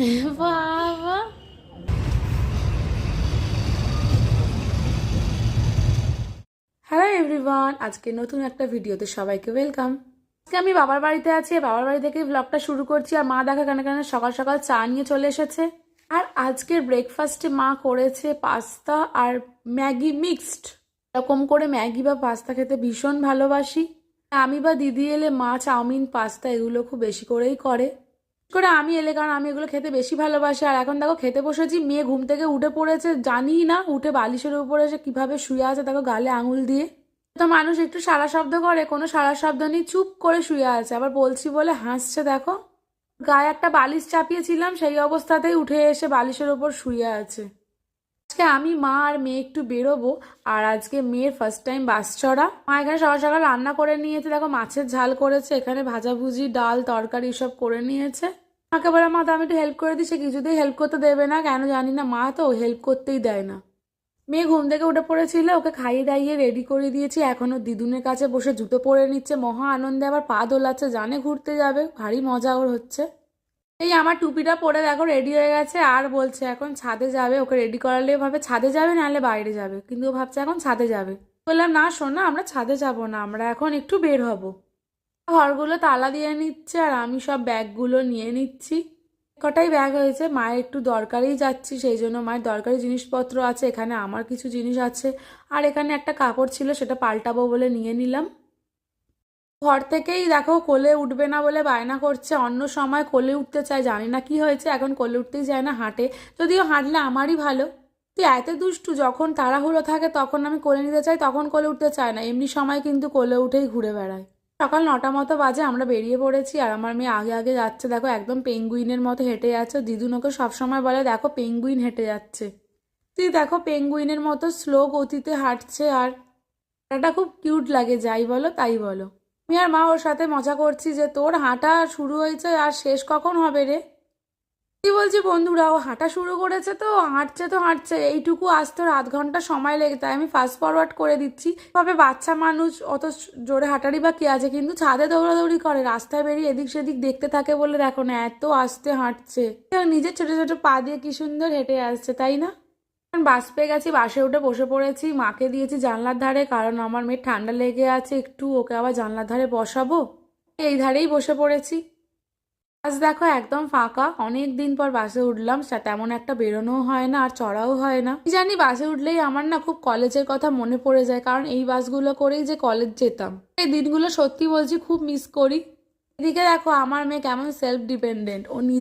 বাবা hello everyone আজকে নতুন একটা ভিডিওতে সবাইকে ওয়েলকাম আজকে আমি বাবার বাড়িতে আছি, বাবার বাড়ি থেকে ব্লগটা শুরু করছি আর মা দেখা কেন কেন সকাল সকাল চা নিয়ে চলে এসেছে। আর আজকের ব্রেকফাস্টে মা করেছে পাস্তা আর ম্যাগি মিক্সড এরকম করে ম্যাগি বা পাস্তা খেতে ভীষণ ভালোবাসি। আমি বা দিদি এলে মা চাউমিন পাস্তা এগুলো খুব বেশি করেই করে। করে আমি এলে, কারণ আমি এগুলো খেতে বেশি ভালোবাসি। আর এখন দেখো খেতে বসেছি, মেয়ে ঘুম থেকে উঠে পড়েছে জানি না, উঠে বালিশের উপরে এসে কীভাবে শুয়ে আছে দেখো গালে আঙুল দিয়ে। তো মানুষ একটু সারা শব্দ করে, কোনো সারা শব্দ নেই, চুপ করে শুয়ে আছে। আবার বলছি বলে হাসছে দেখো। গায়ে একটা বালিশ চাপিয়েছিলাম, সেই অবস্থাতেই উঠে এসে বালিশের ওপর শুয়ে আছে। আজকে আমি, মা আর মেয়ে একটু বেরোবো, আর আজকে মেয়ের ফার্স্ট টাইম বাস চড়া। মা এখানে সকাল সকাল রান্না করে নিয়েছে, দেখো মাছের ঝাল করেছে, এখানে ভাজাভুজি ডাল, তরকারি সব করে নিয়েছে। মাকে বলে, মা, তো আমি একটু হেল্প করে দিই, সে কিছুতেই হেল্প করতে দেবে না। কেন জানি না, মা তো হেল্প করতেই দেয় না। মেয়ে ঘুম থেকে উঠে পড়েছিল, ওকে খাইয়ে দাইয়ে রেডি করে দিয়েছি। এখনও দিদুনের কাছে বসে জুতো পরে নিচ্ছে, মহা আনন্দে আবার পা দোলাচ্ছে, জানে ঘুরতে যাবে, ভারী মজা ওর হচ্ছে। এই আমার টুপিটা পরে দেখো রেডি হয়ে গেছে, আর বলছে, এখন ছাদে যাবে, ওকে রেডি করালে ভাবে ছাদে যাবে নাহলে বাইরে যাবে। কিন্তু ও ভাবছে, এখন ছাদে যাবে। বললাম, না শোনা, আমরা ছাদে যাব না, আমরা এখন একটু বের হব। ঘরগুলো তালা দিয়ে নিচ্ছে আর আমি সব ব্যাগগুলো নিয়ে নিচ্ছি। কটাই ব্যাগ হয়েছে, মায়ের একটু দরকারেই যাচ্ছি, সেই জন্য মায়ের দরকারি জিনিসপত্র আছে, এখানে আমার কিছু জিনিস আছে। আর এখানে একটা কাপড় ছিল, সেটা পাল্টাবো বলে নিয়ে নিলাম। ঘর থেকেই দেখো কোলে উঠবে না বলে বায়না করছে, অন্য সময় কোলে উঠতে চায়, জানি না কি হয়েছে, এখন কোলে উঠতেই চায় না, হাঁটে। যদিও হাঁটলে আমারই ভালো। তুই এত দুষ্টু, যখন তাড়াহুড়ো থাকে, তখন আমি কোলে নিতে চাই, তখন কোলে উঠতে চায় না, এমনি সময় কিন্তু কোলে উঠেই ঘুরে বেড়ায়। সকাল নটা মতো বাজে, আমরা বেরিয়ে পড়েছি আর আমার মেয়ে আগে আগে যাচ্ছে। দেখো, একদম পেঙ্গুইনের মতো হেঁটে যাচ্ছে। দিদুন ওকে সবসময় বলে, দেখো, পেঙ্গুইন হেঁটে যাচ্ছে। তুই দেখো, পেঙ্গুইনের মতো স্লো গতিতে হাঁটছে আর এটা খুব কিউট লাগে, যাই বলো তাই বলো। আমি আর মা ওর সাথে মজা করছি যে তোর হাঁটা শুরু হয়েছে আর শেষ কখন হবে রে? কি বলছি বন্ধুরা, ও হাঁটা শুরু করেছে তো, হাঁটছে তো, হাঁটছে। এইটুকু আসতে আধ ঘণ্টা সময় লেগে, তাই আমি ফাস্ট ফরওয়ার্ড করে দিচ্ছি। তবে বাচ্চা মানুষ অত জোরে হাঁটারই বা কি আছে, কিন্তু ছাদে দৌড়াদৌড়ি করে, রাস্তায় বেরিয়ে এদিক সেদিক দেখতে থাকে বলে দেখো না, এত আস্তে হাঁটছে। নিজের ছোট ছোট পা দিয়ে কি সুন্দর হেঁটে আসছে, তাই না? বাস পেয়ে গেছি, বাসে উঠে বসে পড়েছি, মাকে দিয়েছি জানলার ধারে, কারণ আমার মেয়ের ঠান্ডা লেগে আছে, একটু ওকে আবার জানলার ধারে বসাবো। এই ধারেই বসে পড়েছি। বাস দেখো, একদম ফাঁকা। অনেক দিন পর বাসে উঠলাম তেমন একটা বেরোনো হয় না, আর চড়াও হয় না। জানি, বাসে উঠলেই আমার না খুব কলেজের কথা মনে পড়ে যায়, কারণ এই বাসগুলো করেই যে কলেজ যেতাম। এই দিনগুলো সত্যি বলছি, খুব মিস করি। এদিকে দেখো, আমার মেয়ে কেমন সেলফ ডিপেন্ডেন্ট ও